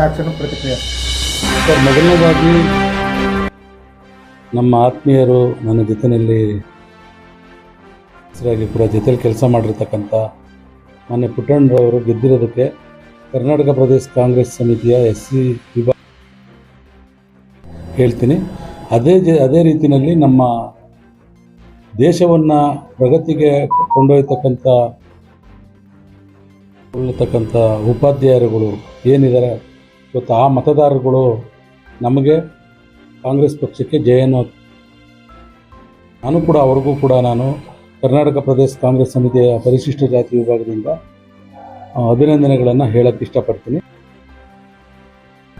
ನಮ್ಮ ಆ್ಯಕ್ಷನ್ ಪ್ರತಿಕ್ರಿಯೆ. ಸರ್, ಮೊದಲನೇದಾಗಿ ನಮ್ಮ ಆತ್ಮೀಯರು ನನ್ನ ಜೊತೆಯಲ್ಲಿ ಹೆಸರಾಗಿ ಕೂಡ ಜೊತೆಲಿ ಕೆಲಸ ಮಾಡಿರ್ತಕ್ಕಂಥ ಮಾನ್ಯ ಪುಟ್ಟಣ್ಣರವರು ಗೆದ್ದಿರೋದಕ್ಕೆ ಕರ್ನಾಟಕ ಪ್ರದೇಶ ಕಾಂಗ್ರೆಸ್ ಸಮಿತಿಯ ಎಸ್ ಸಿ ವಿಭಾಗ ಹೇಳ್ತೀನಿ. ಅದೇ ಜ ಅದೇ ರೀತಿಯಲ್ಲಿ ನಮ್ಮ ದೇಶವನ್ನು ಪ್ರಗತಿಗೆ ಕೊಂಡೊಯ್ತಕ್ಕಂಥ ಉಪಾಧ್ಯಾಯರುಗಳು ಏನಿದ್ದಾರೆ ಇವತ್ತು ಆ ಮತದಾರರುಗಳು ನಮಗೆ ಕಾಂಗ್ರೆಸ್ ಪಕ್ಷಕ್ಕೆ ಜಯನೋ ನಾನು ಕೂಡ, ಅವ್ರಿಗೂ ಕೂಡ ನಾನು ಕರ್ನಾಟಕ ಪ್ರದೇಶ ಕಾಂಗ್ರೆಸ್ ಸಮಿತಿಯ ಪರಿಶಿಷ್ಟ ಜಾತಿ ವಿಭಾಗದಿಂದ ಅಭಿನಂದನೆಗಳನ್ನು ಹೇಳಕ್ಕೆ ಇಷ್ಟಪಡ್ತೀನಿ.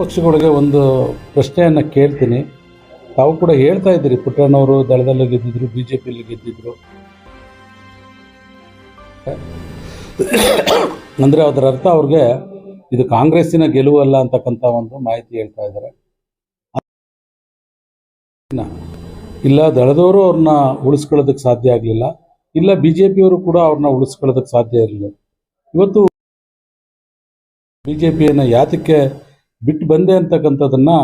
ಪಕ್ಷಗಳಿಗೆ ಒಂದು ಪ್ರಶ್ನೆಯನ್ನು ಕೇಳ್ತೀನಿ. ತಾವು ಕೂಡ ಹೇಳ್ತಾ ಇದ್ದೀರಿ, ಪುಟ್ಟಣ್ಣವರು ದಳದಲ್ಲಿ ಗೆದ್ದಿದ್ರು ಬಿ ಜೆ ಪಿಯಲ್ಲಿ ಗೆದ್ದಿದ್ರು. ಅಂದರೆ ಅದರ ಅರ್ಥ ಅವ್ರಿಗೆ ಇದು ಕಾಂಗ್ರೆಸ್ಸಿನ ಗೆಲುವು ಅಲ್ಲ ಅಂತಕ್ಕಂಥ ಒಂದು ಮಾಹಿತಿ ಹೇಳ್ತಾ ಇದ್ದಾರೆ. ಇಲ್ಲ, ದಳದವರು ಅವ್ರನ್ನ ಉಳಿಸ್ಕೊಳ್ಳೋದಕ್ಕೆ ಸಾಧ್ಯ ಆಗಲಿಲ್ಲ. ಇಲ್ಲ ಬಿ ಜೆ ಪಿಯವರು ಕೂಡ ಅವ್ರನ್ನ ಉಳಿಸ್ಕೊಳ್ಳೋದಕ್ಕೆ ಸಾಧ್ಯ ಇರಲಿಲ್ಲ. ಇವತ್ತು ಬಿ ಜೆ ಪಿಯನ್ನು ಯಾತಕ್ಕೆ ಬಿಟ್ಟು ಬಂದೆ ಅಂತಕ್ಕಂಥದ್ದನ್ನು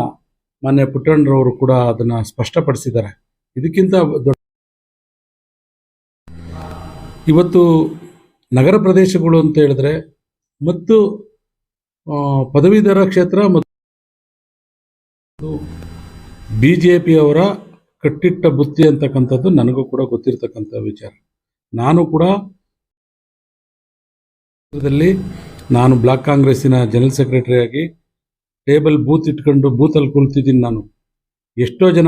ಮಾನ್ಯ ಪುಟ್ಟಣ್ಣರವರು ಕೂಡ ಅದನ್ನು ಸ್ಪಷ್ಟಪಡಿಸಿದ್ದಾರೆ. ಇದಕ್ಕಿಂತ ದೊಡ್ಡ ಇವತ್ತು ನಗರ ಪ್ರದೇಶಗಳು ಅಂತ ಹೇಳಿದ್ರೆ, ಮತ್ತು ಪದವೀಧರ ಕ್ಷೇತ್ರ ಮತ್ತು ಬಿ ಜೆ ಪಿಯವರ ಕಟ್ಟಿಟ್ಟ ಬುತ್ತಿ ಅಂತಕ್ಕಂಥದ್ದು ನನಗೂ ಕೂಡ ಗೊತ್ತಿರತಕ್ಕಂಥ ವಿಚಾರ. ನಾನು ಕೂಡ ನಾನು ಬ್ಲಾಕ್ ಕಾಂಗ್ರೆಸ್ಸಿನ ಜನರಲ್ ಸೆಕ್ರೆಟರಿ ಆಗಿ ಟೇಬಲ್ ಬೂತ್ ಇಟ್ಕೊಂಡು ಬೂತಲ್ಲಿ ಕುಳಿತಿದ್ದೀನಿ ನಾನು. ಎಷ್ಟೋ ಜನ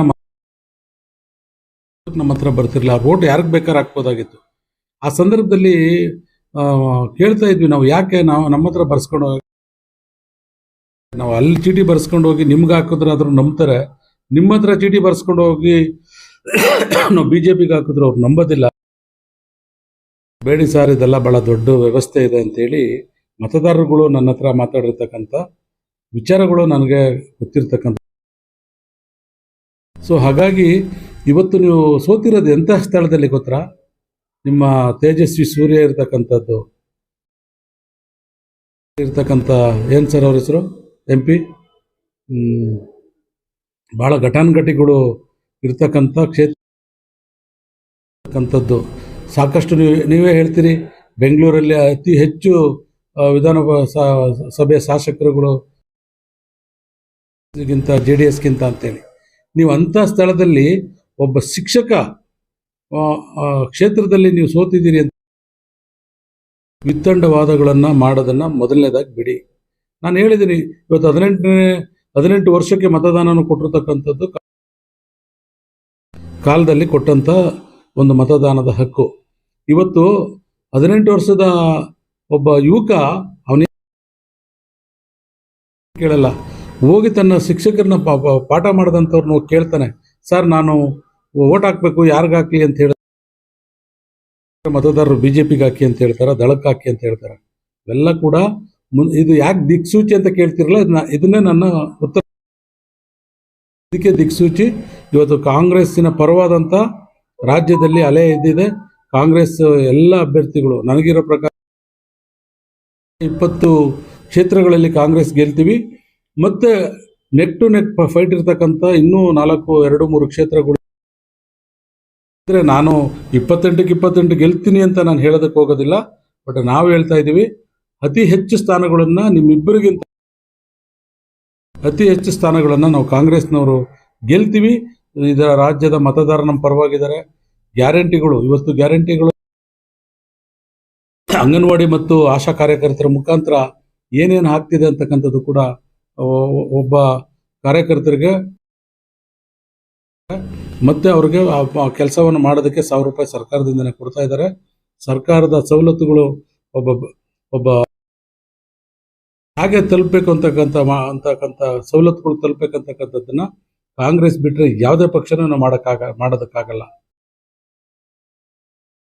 ನಮ್ಮ ಹತ್ರ ಬರ್ತಿರ್ಲಿಲ್ಲ. ವೋಟ್ ಯಾರಿಗೆ ಬೇಕಾದ್ರೆ ಹಾಕ್ಬೋದಾಗಿತ್ತು. ಆ ಸಂದರ್ಭದಲ್ಲಿ ಆ, ಕೇಳ್ತಾ ಇದ್ವಿ ನಾವು ಯಾಕೆ ನಾವು ನಮ್ಮ ಹತ್ರ ಬರ್ಸ್ಕೊಂಡು ನಾವು ಅಲ್ಲಿ ಚೀಟಿ ಬರ್ಸ್ಕೊಂಡು ಹೋಗಿ ನಿಮ್ಗೆ ಹಾಕಿದ್ರೆ ಆದ್ರೂ ನಂಬ್ತಾರೆ. ನಿಮ್ಮ ಹತ್ರ ಚೀಟಿ ಬರ್ಸ್ಕೊಂಡು ಹೋಗಿ ನಾವು ಬಿ ಜೆ ಹಾಕಿದ್ರು ಅವ್ರು ನಂಬೋದಿಲ್ಲ. ಬೇಡಿ ಸಾರ್, ಇದೆಲ್ಲ ಭಾಳ ದೊಡ್ಡ ವ್ಯವಸ್ಥೆ ಇದೆ ಅಂತೇಳಿ ಮತದಾರರುಗಳು ನನ್ನ ಹತ್ರ ಮಾತಾಡಿರ್ತಕ್ಕಂಥ ವಿಚಾರಗಳು ನನಗೆ ಗೊತ್ತಿರ್ತಕ್ಕಂಥ ಸೊ ಹಾಗಾಗಿ ಇವತ್ತು ನೀವು ಸೋತಿರೋದು ಎಂಥ ಸ್ಥಳದಲ್ಲಿ ಗೊತ್ತರ ನಿಮ್ಮ ತೇಜಸ್ವಿ ಸೂರ್ಯ ಇರ್ತಕ್ಕಂಥದ್ದು. ಇರ್ತಕ್ಕಂಥ ಏನು ಸರ್ ಅವ್ರ ಹೆಸರು? M P? ಭಾಳ ಘಟಾನುಘಟಿಗಳು ಇರ್ತಕ್ಕಂಥ ಕ್ಷೇತ್ರಕ್ಕಂಥದ್ದು ಸಾಕಷ್ಟು ನೀವು, ನೀವೇ ಹೇಳ್ತೀರಿ, ಬೆಂಗಳೂರಲ್ಲಿ ಅತಿ ಹೆಚ್ಚು ವಿಧಾನ ಸಭೆ ಶಾಸಕರುಗಳು ಗಿಂತ ಜೆ ಡಿ ಎಸ್ಗಿಂತ ಅಂತೇಳಿ. ನೀವು ಅಂಥ ಸ್ಥಳದಲ್ಲಿ ಒಬ್ಬ ಶಿಕ್ಷಕ ಕ್ಷೇತ್ರದಲ್ಲಿ ನೀವು ಸೋತಿದ್ದೀರಿ ಅಂತ ವಿತ್ತಂಡವಾದಗಳನ್ನು ಮಾಡೋದನ್ನು ಮೊದಲನೇದಾಗಿ ಬಿಡಿ. ನಾನು ಹೇಳಿದ್ದೀನಿ, ಇವತ್ತು ಹದಿನೆಂಟನೇ, ಹದಿನೆಂಟು ವರ್ಷಕ್ಕೆ ಮತದಾನವನ್ನು ಕೊಟ್ಟಿರ್ತಕ್ಕಂಥದ್ದು ಕಾಲದಲ್ಲಿ ಕೊಟ್ಟಂಥ ಒಂದು ಮತದಾನದ ಹಕ್ಕು. ಇವತ್ತು ಹದಿನೆಂಟು ವರ್ಷದ ಒಬ್ಬ ಯುವಕ ಅವನೇ ಕೇಳಲ್ಲ. ಹೋಗಿ ತನ್ನ ಶಿಕ್ಷಕರನ್ನ ಪಾಠ ಮಾಡಿದಂಥವ್ರನ್ನ ಕೇಳ್ತಾನೆ, ಸರ್, ನಾನು ಓಟ್ ಹಾಕ್ಬೇಕು ಯಾರಿಗಾಕಿ ಅಂತ ಹೇಳ ಮತದಾರರು ಬಿ ಜೆ ಹಾಕಿ ಅಂತ ಹೇಳ್ತಾರೆ ದಳಕ್ಕೆ ಹಾಕಿ ಅಂತ ಹೇಳ್ತಾರೆ. ಇವೆಲ್ಲ ಕೂಡ ಇದು ಯಾಕೆ ದಿಕ್ಸೂಚಿ ಅಂತ ಕೇಳ್ತಿರಲ್ಲ ಇದನ್ನ ನನ್ನ ಉತ್ತರ ಇದಕ್ಕೆ ದಿಕ್ಸೂಚಿ, ಇವತ್ತು ಕಾಂಗ್ರೆಸ್ಸಿನ ಪರವಾದಂಥ ರಾಜ್ಯದಲ್ಲಿ ಅಲೆ ಇದ್ದಿದೆ. ಕಾಂಗ್ರೆಸ್ ಎಲ್ಲ ಅಭ್ಯರ್ಥಿಗಳು, ನನಗಿರೋ ಪ್ರಕಾರ ಇಪ್ಪತ್ತು ಕ್ಷೇತ್ರಗಳಲ್ಲಿ ಕಾಂಗ್ರೆಸ್ ಗೆಲ್ತೀವಿ. ಮತ್ತೆ ನೆಕ್ ಟು ನೆಕ್ ಫೈಟ್ ಇರ್ತಕ್ಕಂಥ ಇನ್ನೂ ನಾಲ್ಕು, ಎರಡು, ಮೂರು ಕ್ಷೇತ್ರಗಳು ಅಂದರೆ ನಾನು ಇಪ್ಪತ್ತೆಂಟಕ್ಕೆ ಇಪ್ಪತ್ತೆಂಟು ಗೆಲ್ತೀನಿ ಅಂತ ನಾನು ಹೇಳೋದಕ್ಕೆ ಹೋಗೋದಿಲ್ಲ. ಬಟ್ ನಾವು ಹೇಳ್ತಾ ಇದ್ದೀವಿ ಅತಿ ಹೆಚ್ಚು ಸ್ಥಾನಗಳನ್ನು ನಿಮ್ಮಿಬ್ಬರಿಗಿಂತ ಅತಿ ಹೆಚ್ಚು ಸ್ಥಾನಗಳನ್ನು ನಾವು ಕಾಂಗ್ರೆಸ್ನವರು ಗೆಲ್ತೀವಿ. ಇದರ ರಾಜ್ಯದ ಮತದಾರ ನಮ್ಮ ಪರವಾಗಿದ್ದಾರೆ. ಗ್ಯಾರಂಟಿಗಳು, ಇವತ್ತು ಗ್ಯಾರಂಟಿಗಳು. ಅಂಗನವಾಡಿ ಮತ್ತು ಆಶಾ ಕಾರ್ಯಕರ್ತರ ಮುಖಾಂತರ ಏನೇನು ಆಗ್ತಿದೆ ಅಂತಕ್ಕಂಥದ್ದು ಕೂಡ ಒಬ್ಬ ಕಾರ್ಯಕರ್ತರಿಗೆ ಮತ್ತೆ ಅವ್ರಿಗೆ ಆ, ಕೆಲಸವನ್ನು ಮಾಡೋದಕ್ಕೆ ಸಾವಿರ ರೂಪಾಯಿ ಸರ್ಕಾರದಿಂದನೇ ಕೊಡ್ತಾ ಇದ್ದಾರೆ. ಸರ್ಕಾರದ ಸವಲತ್ತುಗಳು ಒಬ್ಬ ಒಬ್ಬ ಹಾಗೆ ತಲುಪಬೇಕು ಅಂತಕ್ಕಂಥ ಅಂತಕ್ಕಂಥ ಸವಲತ್ತುಗಳು ತಲುಪಬೇಕಂತಕ್ಕಂಥದ್ದನ್ನ ಕಾಂಗ್ರೆಸ್ ಬಿಟ್ಟರೆ ಯಾವುದೇ ಪಕ್ಷನೂ ನಾವು ಮಾಡೋಕ್ಕಾಗ, ಮಾಡೋದಕ್ಕಾಗಲ್ಲ.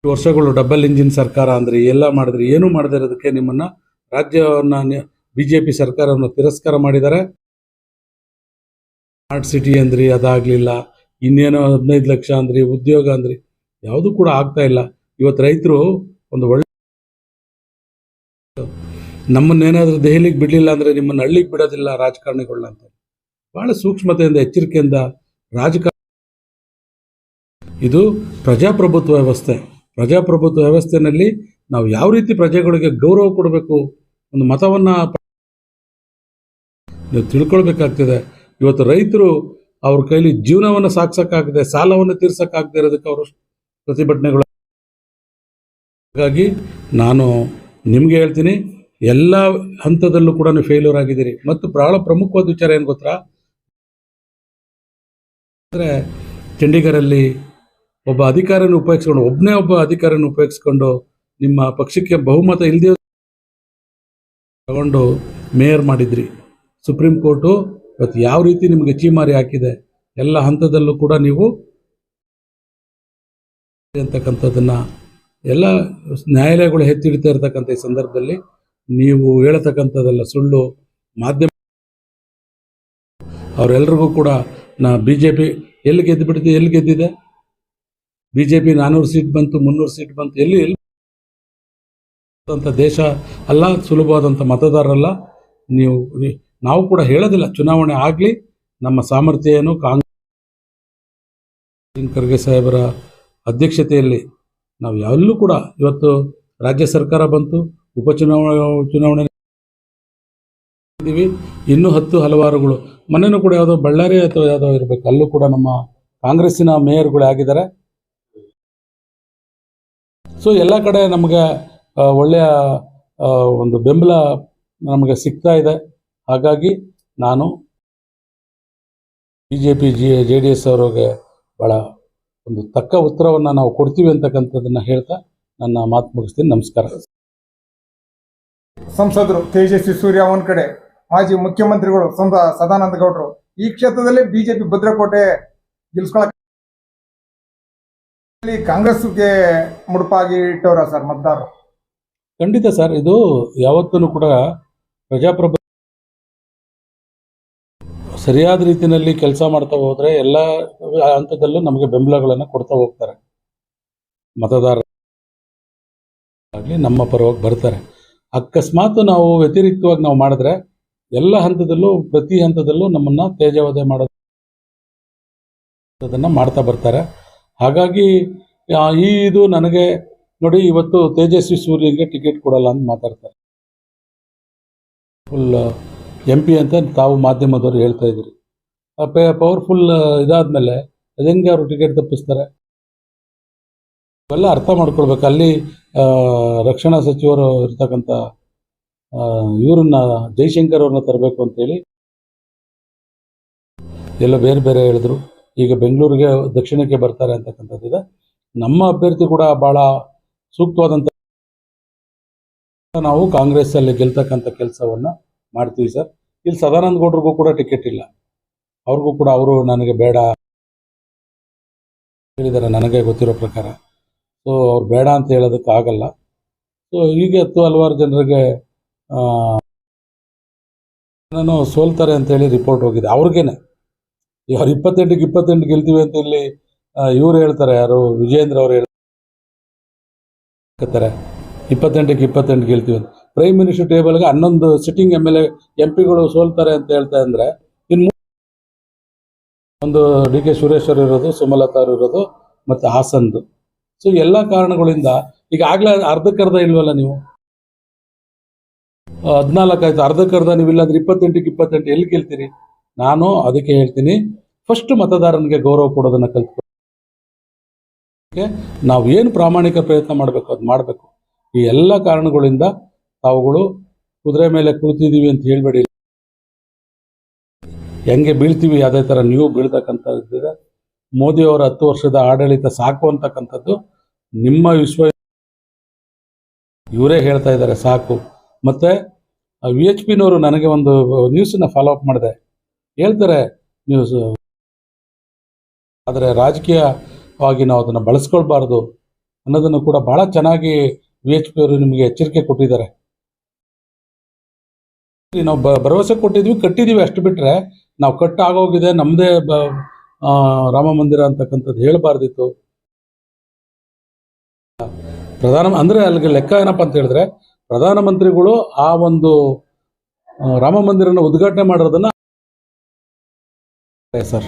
ವರ್ಷಗಳು ಡಬಲ್ ಇಂಜಿನ್ ಸರ್ಕಾರ ಅಂದ್ರೆ ಎಲ್ಲ ಮಾಡಿದ್ರೆ ಏನೂ ಮಾಡದೇ ಇರೋದಕ್ಕೆ ನಿಮ್ಮನ್ನ ರಾಜ್ಯವನ್ನ ಬಿ ಜೆ ಸರ್ಕಾರವನ್ನು ತಿರಸ್ಕಾರ ಮಾಡಿದ್ದಾರೆ. ಸ್ಮಾರ್ಟ್ ಸಿಟಿ ಅಂದ್ರಿ ಅದಾಗಲಿಲ್ಲ, ಇನ್ನೇನೋ ಹದಿನೈದು ಲಕ್ಷ ಅಂದ್ರಿ ಉದ್ಯೋಗ ಅಂದ್ರಿ ಯಾವುದೂ ಕೂಡ ಆಗ್ತಾ ಇಲ್ಲ. ಇವತ್ತು ರೈತರು ಒಂದು ಒಳ್ಳೆ ನಮ್ಮನ್ನೇನಾದರೂ ದೆಹಲಿಗೆ ಬಿಡಲಿಲ್ಲ ಅಂದರೆ ನಿಮ್ಮನ್ನು ಹಳ್ಳಿಗೆ ಬಿಡೋದಿಲ್ಲ ರಾಜಕಾರಣಿಗಳನ್ನ ಅಂತ ಭಾಳ ಸೂಕ್ಷ್ಮತೆಯಿಂದ, ಎಚ್ಚರಿಕೆಯಿಂದ ರಾಜಕಾರಣ ಇದು ಪ್ರಜಾಪ್ರಭುತ್ವ ವ್ಯವಸ್ಥೆ. ಪ್ರಜಾಪ್ರಭುತ್ವ ವ್ಯವಸ್ಥೆಯಲ್ಲಿ ನಾವು ಯಾವ ರೀತಿ ಪ್ರಜೆಗಳಿಗೆ ಗೌರವ ಕೊಡಬೇಕು ಒಂದು ಮತವನ್ನು ನೀವು ತಿಳ್ಕೊಳ್ಬೇಕಾಗ್ತದೆ. ಇವತ್ತು ರೈತರು ಅವ್ರ ಕೈಲಿ ಜೀವನವನ್ನು ಸಾಗಿಸೋಕ್ಕಾಗದೆ ಸಾಲವನ್ನು ತೀರ್ಸೋಕ್ಕಾಗದೆ ಇರೋದಕ್ಕೆ ಅವರು ಪ್ರತಿಭಟನೆಗಳು ಹಾಗಾಗಿ ನಾನು ನಿಮಗೆ ಹೇಳ್ತೀನಿ ಎಲ್ಲ ಹಂತದಲ್ಲೂ ಕೂಡ ಫೇಲ್ಯೂರ್ ಆಗಿದ್ದೀರಿ. ಮತ್ತು ಬಹಳ ಪ್ರಮುಖವಾದ ವಿಚಾರ ಏನು ಗೊತ್ತಾ? ಅಂದರೆ ಚಂಡೀಗಢಲ್ಲಿ ಒಬ್ಬ ಅಧಿಕಾರಿನ ಉಪಯೋಗಿಸ್ಕೊಂಡು ಒಬ್ಬನೇ ಒಬ್ಬ ಅಧಿಕಾರಿನ ಉಪಯೋಗಿಸ್ಕೊಂಡು ನಿಮ್ಮ ಪಕ್ಷಕ್ಕೆ ಬಹುಮತ ಇಲ್ಲದೆ ತಗೊಂಡು ಮೇಯರ್ ಮಾಡಿದ್ರಿ. ಸುಪ್ರೀಂ ಕೋರ್ಟು ಇವತ್ತು ಯಾವ ರೀತಿ ನಿಮಗೆ ಚೀಮಾರಿ ಹಾಕಿದೆ, ಎಲ್ಲ ಹಂತದಲ್ಲೂ ಕೂಡ ನೀವು ಅಂತಕ್ಕಂಥದ್ದನ್ನು ಎಲ್ಲ ನ್ಯಾಯಾಲಯಗಳು ಹೆಚ್ಚಿಡ್ತಾ ಇರ್ತಕ್ಕಂಥ ಈ ಸಂದರ್ಭದಲ್ಲಿ ನೀವು ಹೇಳತಕ್ಕಂಥದ್ದೆಲ್ಲ ಸುಳ್ಳು ಮಾಧ್ಯಮ ಅವರೆಲ್ರಿಗೂ ಕೂಡ ನಾ ಬಿ ಜೆ ಪಿ ಎಲ್ಲಿ ಗೆದ್ದು ಎಲ್ಲಿ ಗೆದ್ದಿದೆ? ಬಿ ಜೆ ಪಿ ನಾನ್ನೂರು ಸೀಟ್ ಬಂತು, ಮುನ್ನೂರು ಸೀಟ್ ಬಂತು, ಎಲ್ಲಿ ಎಲ್ಲಿ ದೇಶ ಅಲ್ಲ, ಸುಲಭವಾದಂಥ ಮತದಾರರಲ್ಲ. ನೀವು ನೀವು- ನಾವು ಕೂಡ ಹೇಳೋದಿಲ್ಲ, ಚುನಾವಣೆ ಆಗಲಿ, ನಮ್ಮ ಸಾಮರ್ಥ್ಯ ಏನು ಕಾಂಗ್ರೆಸ್ ಖರ್ಗೆ ಸಾಹೇಬರ ಅಧ್ಯಕ್ಷತೆಯಲ್ಲಿ ನಾವು ಎಲ್ಲೂ ಕೂಡ ಇವತ್ತು ರಾಜ್ಯ ಸರ್ಕಾರ ಬಂತು ಉಪಚುನಾವಣೆ ಚುನಾವಣೆ ಇನ್ನೂ ಹತ್ತು ಹಲವಾರುಗಳು. ಮೊನ್ನೆನೂ ಕೂಡ ಯಾವುದೋ ಬಳ್ಳಾರಿ ಅಥವಾ ಯಾವುದೋ ಇರಬೇಕು, ಅಲ್ಲೂ ಕೂಡ ನಮ್ಮ ಕಾಂಗ್ರೆಸ್ಸಿನ ಮೇಯರ್ಗಳು ಆಗಿದ್ದಾರೆ. ಸೊ ಎಲ್ಲ ಕಡೆ ನಮಗೆ ಒಳ್ಳೆಯ ಒಂದು ಬೆಂಬಲ ನಮಗೆ ಸಿಗ್ತಾ ಇದೆ. ಹಾಗಾಗಿ ನಾನು B J P G J D S ಅವರಿಗೆ ಭಾಳ ಒಂದು ತಕ್ಕ ಉತ್ತರವನ್ನು ನಾವು ಕೊಡ್ತೀವಿ ಅಂತಕ್ಕಂಥದ್ದನ್ನು ಹೇಳ್ತಾ ನನ್ನ ಮಾತು ಮುಗಿಸ್ತೀನಿ. ನಮಸ್ಕಾರ. ಸಂಸದರು ತೇಜಸ್ವಿ ಸೂರ್ಯ ಒಂದ್ ಕಡೆ, ಮಾಜಿ ಮುಖ್ಯಮಂತ್ರಿಗಳು ಸಂದ ಸದಾನಂದ ಗೌಡರು. ಈ ಕ್ಷೇತ್ರದಲ್ಲಿ ಬಿಜೆಪಿ ಭದ್ರಕೋಟೆ ಗೆಲ್ಸ್ಕೊಳಕ್ ಇಲ್ಲಿ ಕಾಂಗ್ರೆಸ್ಗೆ ಮುಡುಪಾಗಿ ಇಟ್ಟವರ ಸರ್ ಮತದಾರರು? ಖಂಡಿತ ಸರ್, ಇದು ಯಾವತ್ತೂ ಕೂಡ ಪ್ರಜಾಪ್ರಭು ಸರಿಯಾದ ರೀತಿಯಲ್ಲಿ ಕೆಲಸ ಮಾಡ್ತಾ ಹೋದ್ರೆ ಎಲ್ಲ ಹಂತದಲ್ಲೂ ನಮಗೆ ಬೆಂಬಲಗಳನ್ನು ಕೊಡ್ತಾ ಹೋಗ್ತಾರೆ. ಮತದಾರರು ಆಗಲಿ ನಮ್ಮ ಪರವಾಗಿ ಬರ್ತಾರೆ. ಅಕಸ್ಮಾತ್ ನಾವು ವ್ಯತಿರಿಕ್ತವಾಗಿ ನಾವು ಮಾಡಿದ್ರೆ ಎಲ್ಲ ಹಂತದಲ್ಲೂ, ಪ್ರತಿ ಹಂತದಲ್ಲೂ ನಮ್ಮನ್ನ ತೇಜವಧೆ ಮಾಡೋದನ್ನ ಮಾಡ್ತಾ ಬರ್ತಾರೆ. ಹಾಗಾಗಿ ಈ ಇದು ನನಗೆ ನೋಡಿ, ಇವತ್ತು ತೇಜಸ್ವಿ ಸೂರ್ಯನಿಗೆ ಟಿಕೆಟ್ ಕೊಡಲ್ಲ ಅಂತ ಮಾತಾಡ್ತಾರೆ. ಫುಲ್, ಎಂ ಪಿ ಅಂತ ತಾವು ಮಾಧ್ಯಮದವರು ಹೇಳ್ತಾ ಇದ್ದೀರಿ. ಪವರ್ಫುಲ್, ಇದಾದ್ಮೇಲೆ ಅವರು ಟಿಕೆಟ್ ತಪ್ಪಿಸ್ತಾರೆ? ಇವೆಲ್ಲ ಅರ್ಥ ಮಾಡ್ಕೊಳ್ಬೇಕು. ಅಲ್ಲಿ ರಕ್ಷಣಾ ಸಚಿವರು ಇರ್ತಕ್ಕಂಥ ಇವ್ರನ್ನ ಜೈಶಂಕರ್ ಅವ್ರನ್ನ ತರಬೇಕು ಅಂತೇಳಿ ಎಲ್ಲ ಬೇರೆ ಬೇರೆ ಹೇಳಿದ್ರು. ಈಗ ಬೆಂಗಳೂರಿಗೆ, ದಕ್ಷಿಣಕ್ಕೆ ಬರ್ತಾರೆ ಅಂತಕ್ಕಂಥದ್ದಿದೆ ನಮ್ಮ ಅಭ್ಯರ್ಥಿ ಕೂಡ ಭಾಳ ಸೂಕ್ತವಾದಂಥ ನಾವು ಕಾಂಗ್ರೆಸ್ ಅಲ್ಲಿ ಗೆಲ್ತಕ್ಕಂಥ ಕೆಲಸವನ್ನ ಮಾಡ್ತೀವಿ ಸರ್. ಇಲ್ಲಿ ಸದಾನಂದ ಗೌಡ್ರಿಗೂ ಕೂಡ ಟಿಕೆಟ್ ಇಲ್ಲ. ಅವ್ರಿಗೂ ಕೂಡ ಅವರು ನನಗೆ ಬೇಡ ಹೇಳಿದ್ದಾರೆ ನನಗೆ ಗೊತ್ತಿರೋ ಪ್ರಕಾರ. ಸೊ ಅವ್ರು ಬೇಡ ಅಂತ ಹೇಳೋದಕ್ಕೆ ಆಗಲ್ಲ. ಸೊ ಹೀಗೆ ಹತ್ತು ಹಲವಾರು ಜನರಿಗೆ ನಾನು ಸೋಲ್ತಾರೆ ಅಂತೇಳಿ ರಿಪೋರ್ಟ್ ಹೋಗಿದೆ. ಅವ್ರಿಗೇನೆ. ಅವ್ರು ಇಪ್ಪತ್ತೆಂಟಿಗೆ ಇಪ್ಪತ್ತೆಂಟು ಗೆಲ್ತೀವಿ ಅಂತ ಇಲ್ಲಿ ಇವ್ರು ಹೇಳ್ತಾರೆ, ಯಾರು ವಿಜೇಂದ್ರ ಅವರು ಹೇಳ್ತಾರೆ. ಇಪ್ಪತ್ತೆಂಟಕ್ಕೆ ಇಪ್ಪತ್ತೆಂಟು ಗೆಲ್ತೀವಿ ಅಂತ. ಪ್ರೈಮ್ ಮಿನಿಸ್ಟರ್ ಟೇಬಲ್ಗೆ ಹನ್ನೊಂದು sitting M L A M ಪಿಗಳು ಸೋಲ್ತಾರೆ ಅಂತ ಹೇಳ್ತಾ ಅಂದರೆ ಇನ್ನು ಒಂದು ಡಿ ಕೆ ಸುರೇಶ್ ಅವರು ಇರೋದು, ಸುಮಲತಾ ಅವರು ಇರೋದು, ಮತ್ತು ಹಾಸನ್ದು. ಸೊ ಎಲ್ಲ ಕಾರಣಗಳಿಂದ, ಈಗ ಆಗ್ಲೇ ಅರ್ಧಕ್ಕರ್ಧ ಇಲ್ವಲ್ಲ ನೀವು? ಹದಿನಾಲ್ಕು ಆಯ್ತು. ಅರ್ಧಕ್ಕರ್ಧ ನೀವಿಲ್ಲ ಇಲ್ಲಾಂದ್ರೆ ಇಪ್ಪತ್ತೆಂಟಕ್ಕೆ ಇಪ್ಪತ್ತೆಂಟು ಎಲ್ಲಿ ಕೇಳ್ತೀರಿ? ನಾನು ಅದಕ್ಕೆ ಹೇಳ್ತೀನಿ. ಫಸ್ಟ್ ಮತದಾರನಿಗೆ ಗೌರವ ಕೊಡೋದನ್ನ ಕಲ್ತ್ಕೊ ನಾವು ಏನು ಪ್ರಾಮಾಣಿಕ ಪ್ರಯತ್ನ ಮಾಡಬೇಕು, ಅದು ಮಾಡಬೇಕು. ಈ ಎಲ್ಲ ಕಾರಣಗಳಿಂದ ತಾವುಗಳು ಕುದುರೆ ಮೇಲೆ ಕುಳಿತಿದ್ದೀವಿ ಅಂತ ಹೇಳ್ಬೇಡಿ. ಹೆಂಗೆ ಬೀಳ್ತೀವಿ ಅದೇ ಥರ ನೀವು ಬೀಳ್ತಕ್ಕಂಥದ್ದಿದೆ ಮೋದಿ ಅವರ ಹತ್ತು ವರ್ಷದ ಆಡಳಿತ ಸಾಕು ಅಂತಕ್ಕಂಥದ್ದು ನಿಮ್ಮ ವಿಶ್ವ ಇವರೇ ಹೇಳ್ತಾ ಇದ್ದಾರೆ, ಸಾಕು. ಮತ್ತೆ ವಿ ಎಚ್ ಪಿನವರು ನನಗೆ ಒಂದು ನ್ಯೂಸನ್ನ ಫಾಲೋ ಅಪ್ ಮಾಡಿದೆ. ಹೇಳ್ತಾರೆ ನ್ಯೂಸ್ ಆದರೆ ರಾಜಕೀಯವಾಗಿ ನಾವು ಅದನ್ನು ಬಳಸ್ಕೊಳ್ಬಾರ್ದು ಅನ್ನೋದನ್ನು ಕೂಡ ಬಹಳ ಚೆನ್ನಾಗಿ ವಿ ಎಚ್ ಪಿ ಅವರು ನಿಮಗೆ ಎಚ್ಚರಿಕೆ ಕೊಟ್ಟಿದ್ದಾರೆ. ನಾವು ಭರವಸೆ ಕೊಟ್ಟಿದ್ವಿ ಕಟ್ಟಿದ್ದೀವಿ ಅಷ್ಟು ಬಿಟ್ಟರೆ ನಾವು ಕಟ್ ಆಗೋಗಿದೆ ನಮ್ಮದೇ ರಾಮ ಮಂದಿರ ಅಂತಕ್ಕಂಥದ್ದು ಹೇಳಬಾರ್ದಿತ್ತು. ಪ್ರಧಾನ, ಅಂದ್ರೆ ಅಲ್ಲಿಗೆ ಲೆಕ್ಕ ಏನಪ್ಪ ಅಂತ ಹೇಳಿದ್ರೆ ಪ್ರಧಾನಮಂತ್ರಿಗಳು ಆ ಒಂದು ರಾಮ ಮಂದಿರನ ಉದ್ಘಾಟನೆ ಮಾಡಿರೋದನ್ನ ಸರ್